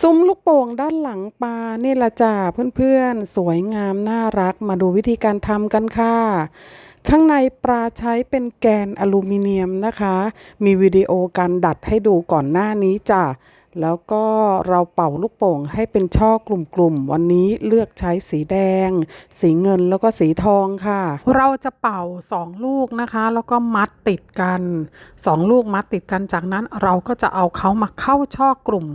ซุ้มลูกโป่งด้านหลังปลาเนี่ยละจ้าเพื่อนๆ สวยงามน่ารักมาดูวิธีการทำกันค่ะ ข้างในปลาใช้เป็นแกนอลูมิเนียมนะคะ มีวิดีโอการดัดให้ดูก่อนหน้านี้จ้ะแล้วก็เราเป่าลูกโป่งให้เป็นช่อกลุ่มๆ วันนี้เลือกใช้สีแดง สีเงินแล้วก็สีทองค่ะ เราจะเป่า 2 ลูกนะคะ แล้วก็มัดติดกัน 2 ลูกมัดติดกันจากนั้นเราก็จะเอาเขามาเข้าช่อกลุ่ม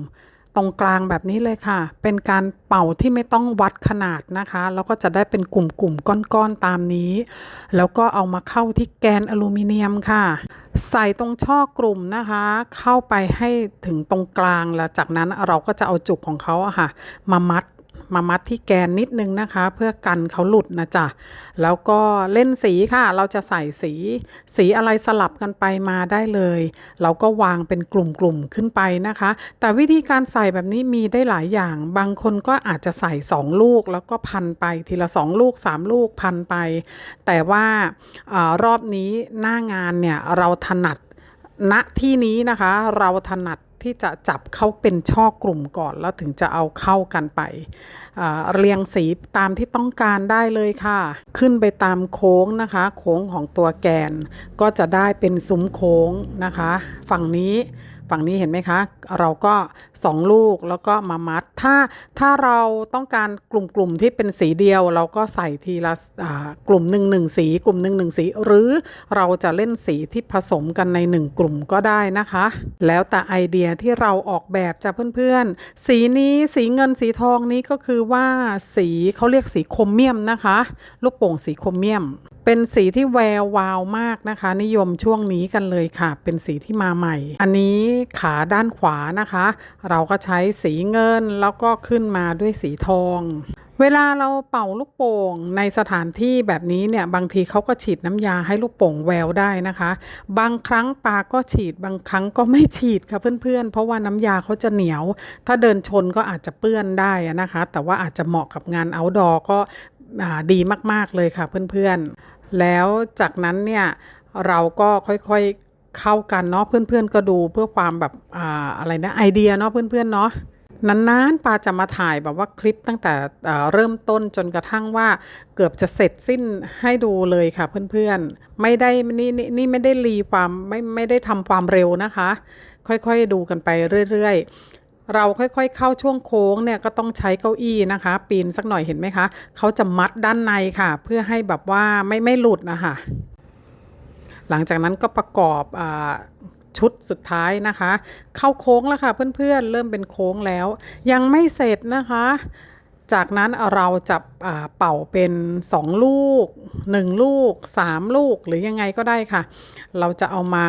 ตรงกลางแบบนี้เลยค่ะ เป็นการเป่าที่ไม่ต้องวัดขนาดนะคะ แล้วก็จะได้เป็นกลุ่มๆก้อนๆตามนี้ แล้วก็เอามาเข้าที่แกนอลูมิเนียมค่ะ ใส่ตรงช่อกลุ่มนะคะ เข้าไปให้ถึงตรงกลางแล้วจากนั้นเราก็จะเอาจุกของเขาอะค่ะ มามัด มามัดที่แกนนิดนึงนะคะ เพื่อกันเขาหลุดนะจ๊ะแล้วก็เล่นสีค่ะ เราจะใส่สี สีอะไรสลับกันไปมาได้เลย เราก็วางเป็นกลุ่มๆขึ้นไปนะคะ แต่วิธีการใส่แบบนี้มีได้หลายอย่าง บางคนก็อาจจะใส่ 2 ลูกแล้วก็พันไปทีละ 2 ลูก 3 ลูกพันไป แต่ว่าอารอบนี้หน้างานเนี่ยเราถนัดณที่นี้นะคะเราถนัด ที่จะจับเข้าเป็นช่อกลุ่มก่อน แล้วถึงจะเอาเข้ากันไป เรียงสีตามที่ต้องการได้เลยค่ะ ขึ้นไปตามโค้งนะคะ โค้งของตัวแกนก็จะได้เป็นซุ้มโค้งนะคะ ฝั่งนี้ ฝั่งนี้เห็นไหมคะ เราก็ 2 ลูกแล้วก็มามัด ถ้าถ้าเราต้องการกลุ่มๆที่เป็นสีเดียว เราก็ใส่ทีละกลุ่มหนึ่งหนึ่งสี กลุ่มหนึ่งหนึ่งสี หรือเราจะเล่นสีที่ผสมกันในหนึ่งกลุ่มก็ได้นะคะ แล้วแต่ไอเดียที่เราออกแบบจากเพื่อนๆ สีนี้สีเงินสีทองนี้ก็คือว่าสีเขาเรียกสีโครเมียมนะคะ ลูกโป่งสีโครเมียม เป็นสีที่แวววาวมากนะคะ นิยมช่วงนี้กันเลยค่ะ เป็นสีที่มาใหม่ อันนี้ขาด้านขวานะคะ เราก็ใช้สีเงินแล้วก็ขึ้นมาด้วยสีทอง เวลาเราเป่าลูกโป่งในสถานที่แบบนี้เนี่ยบางทีเขาก็ฉีดน้ำยาให้ลูกโป่งแววได้นะคะ บางครั้งปลาก็ฉีดบางครั้งก็ไม่ฉีดค่ะเพื่อนๆ เพราะว่าน้ำยาเขาจะเหนียว ถ้าเดินชนก็อาจจะเปื้อนได้นะคะ แต่ว่าอาจจะเหมาะกับงาน outdoor ก็ดีมาก ๆ เลยค่ะเพื่อน ๆ แล้วจากนั้นเนี่ยเราก็ค่อยๆเข้ากันเนาะเพื่อนๆก็ดูเพื่อความแบบอ่าอะไรนะไอเดียเนาะเพื่อนๆเนาะนานๆปาจะมาถ่ายแบบว่าคลิปตั้งแต่เริ่มต้นจนกระทั่งว่าเกือบจะเสร็จสิ้นให้ดูเลยค่ะเพื่อนๆ ไม่ได้นี่นี่นี่ไม่ได้รีความไม่ไม่ได้ทำความเร็วนะคะ ค่อยๆดูกันไปเรื่อยๆ เราค่อยๆ เข้าช่วงโค้งเนี่ยก็ต้องใช้เก้าอี้นะคะ ปีนสักหน่อยเห็นไหมคะเขาจะมัดด้านในค่ะ เพื่อให้แบบว่าไม่ไม่หลุดนะคะหลังจากนั้นก็ประกอบอชุดสุดท้ายนะคะ เข้าโค้งแล้วค่ะเพื่อนๆเริ่มเป็นโค้งแล้ว ยังไม่เสร็จนะคะ จากนั้นเราจะเป่าเป็น 2 ลูก 1 ลูก 3 ลูกหรือยังไงก็ได้ค่ะ เราจะเอามา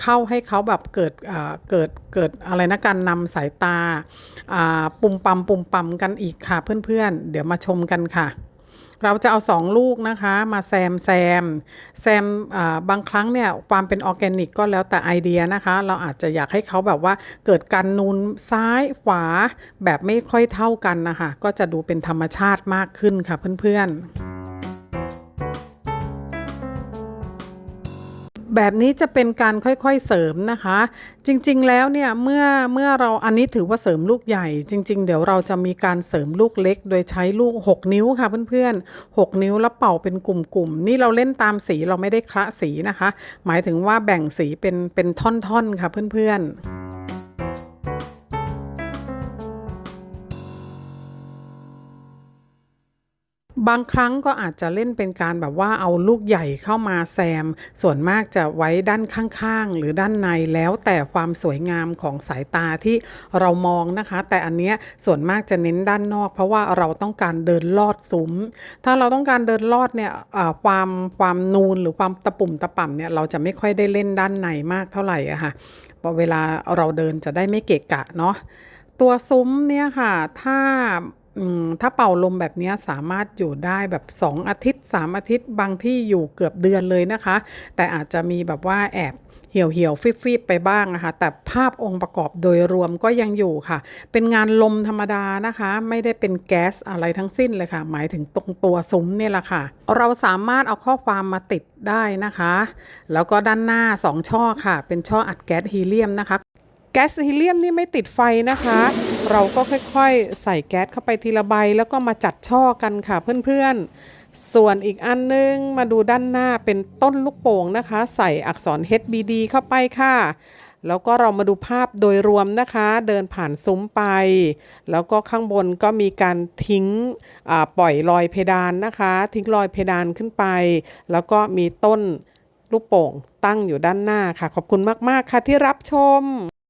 เข้าให้เขาแบบเกิดเกิดเกิดอะไรนะการนำสายตาปุ่มปั๊มปุ่มปั๊มกันอีกค่ะเพื่อนๆ เดี๋ยวมาชมกันค่ะ เราจะเอา 2 ลูกนะคะมาแซมแซมแซมบางครั้งเนี่ยความเป็นออร์แกนิกก็แล้วแต่ไอเดียนะคะ เราอาจจะอยากให้เขาแบบว่าเกิดการนูนซ้ายขวาแบบไม่ค่อยเท่ากันนะคะ ก็จะดูเป็นธรรมชาติมากขึ้นค่ะเพื่อนๆ แบบนี้จะเป็นการค่อยๆเสริมนะคะ จริงๆแล้วเนี่ยเมื่อเมื่อเราอันนี้ถือว่าเสริมลูกใหญ่ จริง ๆ เดี๋ยวเราจะมีการเสริมลูกเล็ก โดยใช้ลูก 6 นิ้วค่ะเพื่อนๆ 6 นิ้วแล้วเป่าเป็นกลุ่มๆนี่เราเล่นตามสีเราไม่ได้คละสีนะคะ หมายถึงว่าแบ่งสีเป็นเป็นท่อนๆค่ะเพื่อนๆ บางครั้งก็อาจจะเล่นเป็นการแบบว่าเอาลูกใหญ่เข้ามาแซม ส่วนมากจะไว้ด้านข้างๆ หรือด้านในแล้วแต่ความสวยงามของสายตาที่เรามองนะคะ แต่อันเนี้ยส่วนมากจะเน้นด้านนอก เพราะว่าเราต้องการเดินลอดซุ้ม ถ้าเราต้องการเดินลอดเนี่ยความความนูนหรือความตะปุ่มตะป่ำเนี่ยเราจะไม่ค่อยได้เล่นด้านในมากเท่าไหร่อะค่ะเพราะเวลาเราเดินจะได้ไม่เกะกะเนาะตัวซุ้มเนี่ยค่ะถ้า ถ้าเป่าลมแบบนี้สามารถอยู่ได้แบบ 2 อาทิตย์ 3 อาทิตย์บางที่อยู่เกือบเดือนเลยนะคะ แต่อาจจะมีแบบว่าแอบเหี่ยวเหี่ยวฟิบฟิบไปบ้างนะคะแต่ภาพองค์ประกอบโดยรวมก็ยังอยู่ค่ะ เป็นงานลมธรรมดานะคะ ไม่ได้เป็นแก๊สอะไรทั้งสิ้นเลยค่ะ หมายถึงตรงตัวซุ้มเนี่ยแหละค่ะ เราสามารถเอาข้อความมาติดได้นะคะ แล้วก็ด้านหน้า 2 ช่อค่ะ เป็นช่ออัดแก๊สฮีเลียมนะคะ แก๊สฮีเลียมนี่ไม่ติดไฟนะคะ เราก็ค่อยๆ ใส่แก๊สเข้าไปทีละใบแล้วก็มาจัดช่อกันค่ะเพื่อนๆ ส่วนอีกอันนึงมาดูด้านหน้าเป็นต้นลูกโป่งนะคะ ใส่อักษร HBD เข้าไปค่ะแล้วก็เรามาดูภาพโดยรวมนะคะ เดินผ่านซุ้มไป แล้วก็ข้างบนก็มีการทิ้งปล่อยลอยเพดานนะคะ ทิ้งลอยเพดานขึ้นไป แล้วก็มีต้นลูกโป่งตั้งอยู่ด้านหน้าค่ะ ขอบคุณมาก ๆ ค่ะที่รับชม